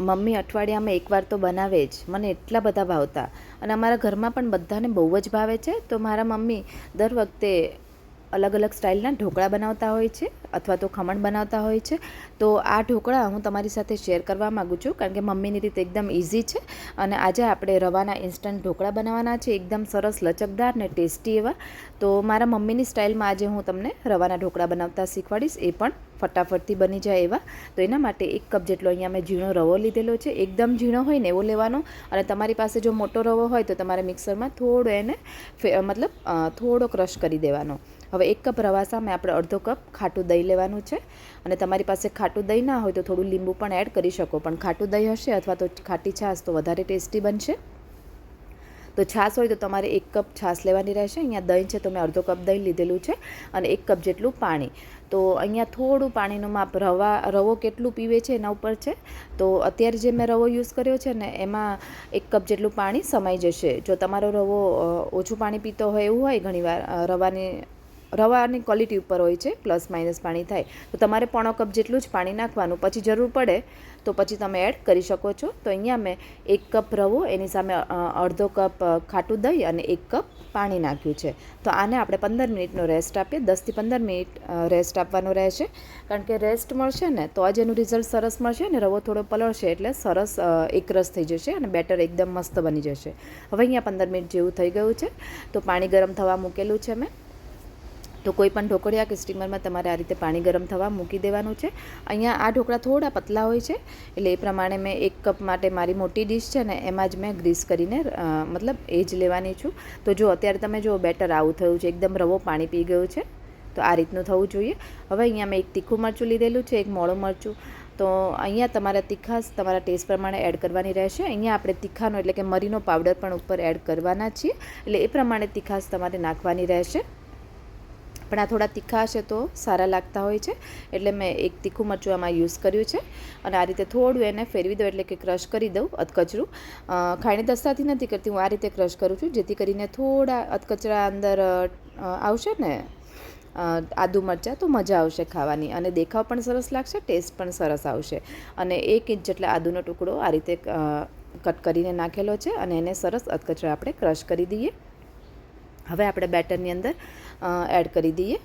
Mummy અઠવાડિયામાં એકવાર તો બનાવે જ. મને એટલા બધા ભાવતા. અને અમારા ઘરમાં પણ બધાને બહુ જ ભાવે છે. તો મારા મમ્મી દર વખતે અલગ અલગ સ્ટાઇલના ઢોકળા બનાવતા હોય છે અથવા તો ખમણ બનાવતા હોય છે. તો આ ઢોકળા હું તમારી સાથે શેર કરવા માગું છું કારણ કે મમ્મીની રીતે એકદમ ઇઝી છે અને આજે આપણે રવાના ઇન્સ્ટન્ટ ઢોકળા બનાવવાના છે. એકદમ સરસ, લચકદાર ને ટેસ્ટી એવા. તો મારા મમ્મીની સ્ટાઇલમાં આજે હું તમને રવાના ઢોકળા બનાવતા શીખવાડીશ. એ પણ ફટાફટથી બની જાય એવા. તો એના માટે એક કપ જેટલો અહીંયા મેં ઝીણો રવો લીધેલો છે. એકદમ ઝીણો હોય ને એવો લેવાનો. અને તમારી પાસે જો મોટો રવો હોય તો તમારે મિક્સરમાં થોડો એને મતલબ થોડો ક્રશ કરી દેવાનો. હવે એક કપ રવા સામે આપણે અડધો કપ ખાટું દહીં લેવાનું છે. અને તમારી પાસે ખાટું દહીં ના હોય તો થોડું લીંબુ પણ એડ કરી શકો. પણ ખાટું દહીં હશે અથવા તો ખાટી છાશ તો વધારે ટેસ્ટી બનશે. તો છાશ હોય તો તમારે એક કપ છાશ લેવાની રહેશે. અહીંયા દહીં છે તો મેં અડધો કપ દહીં લીધેલું છે અને એક કપ જેટલું પાણી. તો અહીંયા થોડું પાણીનું માપ રવા, રવો કેટલું પીવે છે એના ઉપર છે. તો અત્યારે જે મેં રવો યુઝ કર્યો છે ને એમાં એક કપ જેટલું પાણી સમાઈ જશે. જો તમારો રવો ઓછું પાણી પીતો હોય એવું હોય ઘણીવાર રવાની રવાની ક્વોલિટી ઉપર હોય છે પ્લસ માઇનસ પાણી થાય. તો તમારે પોણો કપ જેટલું જ પાણી નાખવાનું. પછી જરૂર પડે તો પછી તમે એડ કરી શકો છો. તો અહીંયા મેં એક કપ રવો, એની સામે અડધો કપ ખાટું દહીં અને એક કપ પાણી નાખ્યું છે. તો આને આપણે પંદર મિનિટનો રેસ્ટ આપીએ. દસથી પંદર મિનિટ રેસ્ટ આપવાનો રહેશે. કારણ કે રેસ્ટ મળશે ને, તો જ એનું રિઝલ્ટ સરસ મળશે ને રવો થોડો પલળશે એટલે સરસ એકરસ થઈ જશે અને બેટર એકદમ મસ્ત બની જશે. હવે અહીંયા પંદર મિનિટ જેવું થઈ ગયું છે. તો પાણી ગરમ થવા મૂકેલું છે મેં. તો કોઈ પણ ઢોકળિયા કે સ્ટીમરમાં તમારે આ રીતે પાણી ગરમ થવા મૂકી દેવાનું છે. અહીંયા આ ઢોકળા થોડા પતલા હોય છે, એટલે એ પ્રમાણે મેં એક કપ માટે મારી મોટી ડીશ છે ને એમાં જ મેં ગ્રીસ કરીને મતલબ એ જ લેવાની છું. તો જો અત્યારે તમે જો બેટર આવું થયું છે, એકદમ રવો પાણી પી ગયું છે, તો આ રીતનું થવું જોઈએ. હવે અહીંયા મેં એક તીખું મરચું લીધેલું છે, એક મોડું મરચું. તો અહીંયા તમારા તીખાસ તમારા ટેસ્ટ પ્રમાણે એડ કરવાની રહેશે. અહીંયા આપણે તીખાનો એટલે કે મરીનો પાવડર પણ ઉપર એડ કરવાના છીએ, એટલે એ પ્રમાણે તીખાસ તમારે નાખવાની રહેશે. પણ આ થોડા તીખા હશે તો સારા લાગતા હોય છે. એટલે મેં એક તીખું મરચું આમાં યુઝ કર્યું છે. અને આ રીતે થોડું એને ફેરવી દઉં, એટલે કે ક્રશ કરી દઉં અધકચરું. ખાણી દસ્તાથી નથી કરતી, હું આ રીતે ક્રશ કરું છું, જેથી કરીને થોડા અધકચરા અંદર આવશે ને આદુ મરચાં, તો મજા આવશે ખાવાની. અને દેખાવ પણ સરસ લાગશે, ટેસ્ટ પણ સરસ આવશે. અને એક ઇંચ જેટલા આદુનો ટુકડો આ રીતે કટ કરીને નાખેલો છે અને એને સરસ અધકચરા આપણે ક્રશ કરી દઈએ. હવે આપણે બેટરની અંદર એડ કરી દઈએ.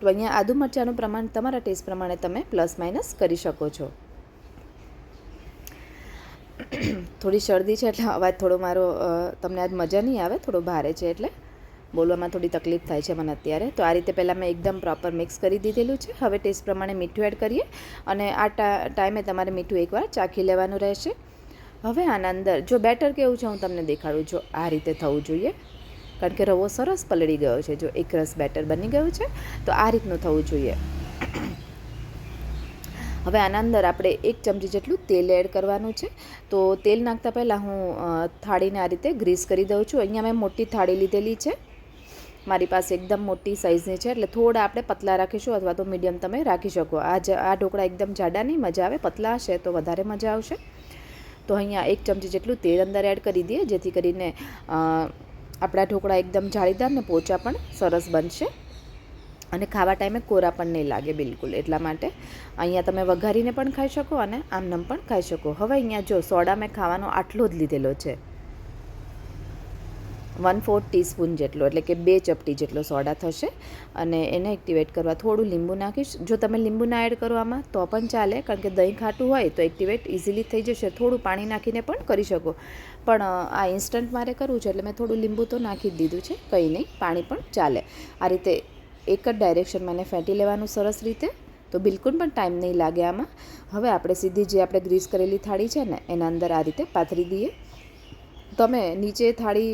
તો અહીંયા આદુ મરચાંનું પ્રમાણ તમારા ટેસ્ટ પ્રમાણે તમે પ્લસ માઇનસ કરી શકો છો. થોડી શરદી છે એટલે અવાજ થોડો મારો તમને આજ મજા નહીં આવે, થોડો ભારે છે એટલે બોલવામાં થોડી તકલીફ થાય છે મને અત્યારે. તો આ રીતે પહેલાં મેં એકદમ પ્રોપર મિક્સ કરી દીધેલું છે. હવે ટેસ્ટ પ્રમાણે મીઠું એડ કરીએ અને આ ટાઈમે તમારે મીઠું એકવાર ચાખી લેવાનું રહેશે. હવે આના અંદર, જો બેટર કેવું છે હું તમને દેખાડું છું આ રીતે થવું જોઈએ. કારણ કે રવો સરસ પલળી ગયો છે. જો એક રસ બેટર બની ગયું છે, તો આ રીતનું થવું જોઈએ. હવે આના અંદર આપણે એક ચમચી જેટલું તેલ એડ કરવાનું છે. તો તેલ નાખતા પહેલાં હું થાળીને આ રીતે ગ્રીસ કરી દઉં છું. અહીંયા મેં મોટી થાળી લીધેલી છે. મારી પાસે એકદમ મોટી સાઇઝની છે, એટલે થોડા આપણે પતલા રાખીશું અથવા તો મીડિયમ તમે રાખી શકો. આ જ, આ ઢોકળા એકદમ જાડા નહીં મજા આવે, પતલા હશે તો વધારે મજા આવશે. તો અહીંયા એક ચમચી જેટલું તેલ અંદર એડ કરી દઈએ, જેથી કરીને આપણા ઢોકળા એકદમ જાળીદાર ને પોચા પણ સરસ બનશે. અને ખાવા ટાઈમે કોરા પણ નહીં લાગે બિલકુલ, એટલા માટે અહીંયા તમે વઘારીને પણ ખાઈ શકો અને આમનમ પણ ખાઈ શકો. હવે અહીંયા જો સોડા મેં ખાવાનો આટલો જ લીધેલો છે. વન ફોર્થ ટીસ્પૂન જેટલો, એટલે કે બે ચપટી જેટલો સોડા થશે. અને એને એક્ટિવેટ કરવા થોડું લીંબુ નાખીશ. જો તમે લીંબુ ના એડ કરો આમાં, તો પણ ચાલે, કારણ કે દહીં ખાટું હોય તો એક્ટિવેટ ઇઝીલી થઈ જશે. થોડું પાણી નાખીને પણ કરી શકો. પણ આ ઇન્સ્ટન્ટ મારે કરવું છે, એટલે મેં થોડું લીંબુ તો નાખી જ દીધું છે. કંઈ નહીં, પાણી પણ ચાલે. આ રીતે એક જ ડાયરેક્શનમાં એને ફેંટી લેવાનું સરસ રીતે. તો બિલકુલ પણ ટાઈમ નહીં લાગે આમાં. હવે આપણે સીધી જે આપણે ગ્રીસ કરેલી થાળી છે ને, એના અંદર આ રીતે પાથરી દઈએ. તમે નીચે થાળી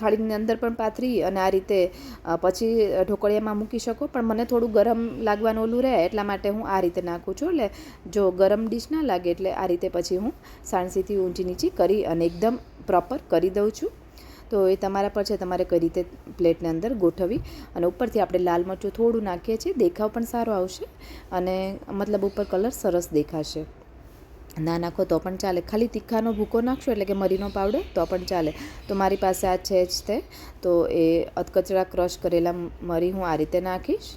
થાળીની અંદર પણ પાથરી અને આ રીતે પછી ઢોકળિયામાં મૂકી શકો. પણ મને થોડું ગરમ લાગવાનું ઓલું રહે, એટલા માટે હું આ રીતે નાખું છું. એટલે જો ગરમ ડીશ ના લાગે, એટલે આ રીતે પછી હું સાણસીથી ઊંચી નીચી કરી અને એકદમ પ્રોપર કરી દઉં છું. તો એ તમારા પર છે, તમારે કઈ રીતે પ્લેટની અંદર ગોઠવી અને ઉપરથી આપણે લાલ મરચું થોડું નાખીએ છીએ, દેખાવ પણ સારો આવશે અને મતલબ ઉપર કલર સરસ દેખાશે. ના નાખો તો પણ ચાલે. ખાલી તીખાનો ભૂકો નાખશો એટલે કે મરીનો પાવડર, તો પણ ચાલે. તો મારી પાસે આ છે જ તે. તો એ અધકચરા ક્રશ કરેલા મરી હું આ રીતે નાખીશ.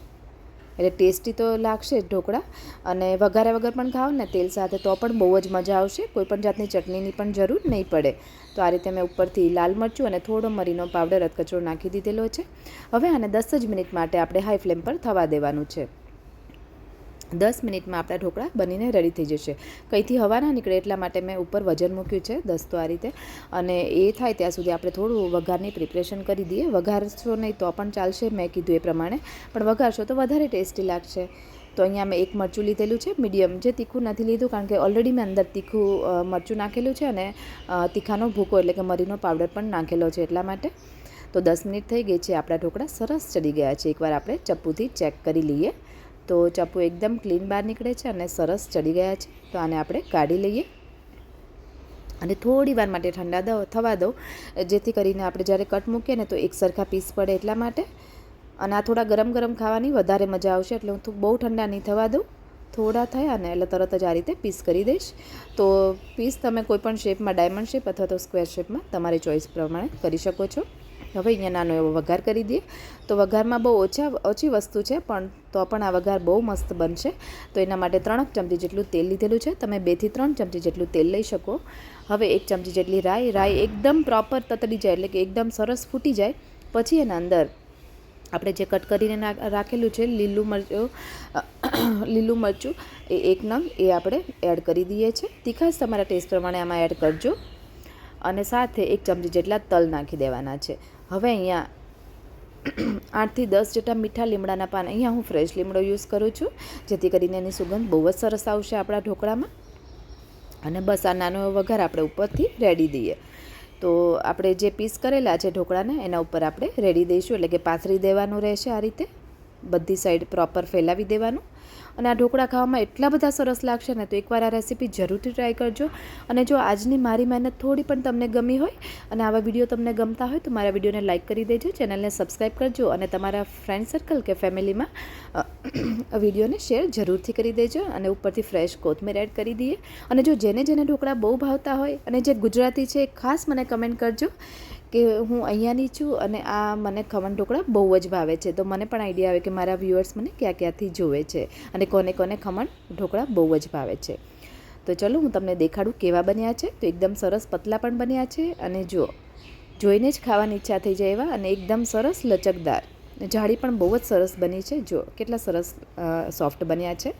એટલે ટેસ્ટી તો લાગશે જ ઢોકળા. અને વઘારે વગર પણ ખાવ ને તેલ સાથે તો પણ બહુ જ મજા આવશે. કોઈ પણ જાતની ચટણીની પણ જરૂર નહીં પડે. તો આ રીતે મેં ઉપરથી લાલ મરચું અને થોડો મરીનો પાવડર અધકચરો નાખી દીધેલો છે. હવે આને દસ જ મિનિટ માટે આપણે હાઈ ફ્લેમ પર થવા દેવાનું છે. દસ મિનિટમાં આપણા ઢોકળા બનીને રેડી થઈ જશે. કંઈથી હવા ના નીકળે એટલા માટે મેં ઉપર વજન મૂક્યું છે દસ તો આ રીતે. અને એ થાય ત્યાં સુધી આપણે થોડું વઘારની પ્રિપરેશન કરી દઈએ. વઘારશો નહીં તો પણ ચાલશે, મેં કીધું એ પ્રમાણે. પણ વઘારશો તો વધારે ટેસ્ટી લાગશે. તો અહીંયા મેં એક મરચું લીધેલું છે, મીડિયમ. જે તીખું નથી લીધું, કારણ કે ઓલરેડી મેં અંદર તીખું મરચું નાખેલું છે અને તીખાનો ભૂકો એટલે કે મરીનો પાવડર પણ નાખેલો છે એટલા માટે. તો દસ મિનિટ થઈ ગઈ છે, આપણા ઢોકળા સરસ ચડી ગયા છે. એકવાર આપણે ચપ્પુથી ચેક કરી લઈએ. તો ચપ્પુ એકદમ ક્લીન બહાર નીકળે છે અને સરસ ચડી ગયા છે. તો આને આપણે કાઢી લઈએ. અને થોડી વાર માટે ઠંડા દો થવા દો જેથી કરીને આપણે જ્યારે કટ મૂકીએ ને તો એક સરખા પીસ પડે એટલા માટે. અને આ થોડા ગરમ ગરમ ખાવાની વધારે મજા આવશે એટલે હું બહુ ઠંડા નહીં થવા દઉં. થોડા થયા ને એટલે તરત જ આ રીતે પીસ કરી દઈશ. તો પીસ તમે કોઈપણ શેપમાં, ડાયમંડ શેપ અથવા તો સ્ક્વેર શેપમાં તમારી ચોઈસ પ્રમાણે કરી શકો છો. હવે અહીંયા નાનો એવો વઘાર કરી દઈએ. તો વઘારમાં બહુ ઓછા, ઓછી વસ્તુ છે, પણ તો પણ આ વઘાર બહુ મસ્ત બનશે. તો એના માટે ત્રણ ચમચી જેટલું તેલ લીધેલું છે. તમે બેથી ત્રણ ચમચી જેટલું તેલ લઈ શકો. હવે એક ચમચી જેટલી રાઈ રાઈ એકદમ પ્રોપર તતડી જાય, એટલે કે એકદમ સરસ ફૂટી જાય. પછી એના અંદર આપણે જે કટ કરીને રાખેલું છે, લીલું મરચું લીલું મરચું, એ એક નંગ, એ આપણે એડ કરી દઈએ છીએ તીખાશ તમારા ટેસ્ટ પ્રમાણે આમાં એડ કરજો. અને સાથે એક ચમચી જેટલા તલ નાખી દેવાના છે. હવે અહીંયા આઠથી દસ જેટલા મીઠા લીમડાના પાન અહીંયા હું ફ્રેશ લીમડો યુઝ કરું છું, જેથી કરીને એની સુગંધ બહુ જ સરસ આવશે આપણા ઢોકળામાં. અને બસ આ નાનો વઘાર આપણે ઉપરથી રેડી દઈએ. તો આપણે જે પીસ કરેલા છે ઢોકળાને, એના ઉપર આપણે રેડી દઈશું, એટલે કે પાથરી દેવાનું રહેશે આ રીતે. બધી સાઈડ પ્રોપર ફેલાવી દેવાનું. અને આ ઢોકળા ખાવામાં એટલા બધા સરસ લાગશે ને તો એકવાર આ રેસીપી જરૂરથી ટ્રાય કરજો. અને જો આજની મારી મહેનત થોડી પણ તમને ગમી હોય અને આવા વીડિયો તમને ગમતા હોય તો મારા વિડીયોને લાઇક કરી દેજો ચેનલને સબસ્ક્રાઈબ કરજો અને તમારા ફ્રેન્ડ સર્કલ કે ફેમિલીમાં વિડીયોને શેર જરૂરથી કરી દેજો અને ઉપરથી ફ્રેશ કોથમીર એડ કરી દઈએ. અને જો જેને જેને ઢોકળા બહુ ભાવતા હોય અને જે ગુજરાતી છે એ ખાસ મને કમેન્ટ કરજો. કે હું અહીંયાની છું અને આ મને ખમણ ઢોકળા બહુ જ ભાવે છે. તો મને પણ આઈડિયા આવે કે મારા વ્યુઅર્સ મને ક્યાં ક્યાંથી જોવે છે અને કોને કોને ખમણ ઢોકળા બહુ જ ભાવે છે. તો ચલો હું તમને દેખાડું કેવા બન્યા છે. તો એકદમ સરસ પતલા પણ બન્યા છે અને જુઓ, જોઈને જ ખાવાની ઈચ્છા થઈ જાય એવા અને એકદમ સરસ લચકદાર. જાળી પણ બહુ જ સરસ બની છે. જો કેટલા સરસ સોફ્ટ બન્યા છે.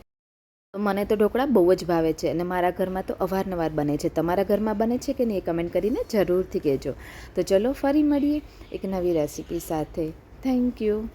મને તો ઢોકળા બહુ જ ભાવે છે અને મારા ઘરમાં તો અવારનવાર બને છે. તમારા ઘરમાં બને છે કે નહીં એ કમેન્ટ કરીને જરૂરથી કહેજો. તો ચલો ફરી મળીએ એક નવી રેસીપી સાથે. Thank you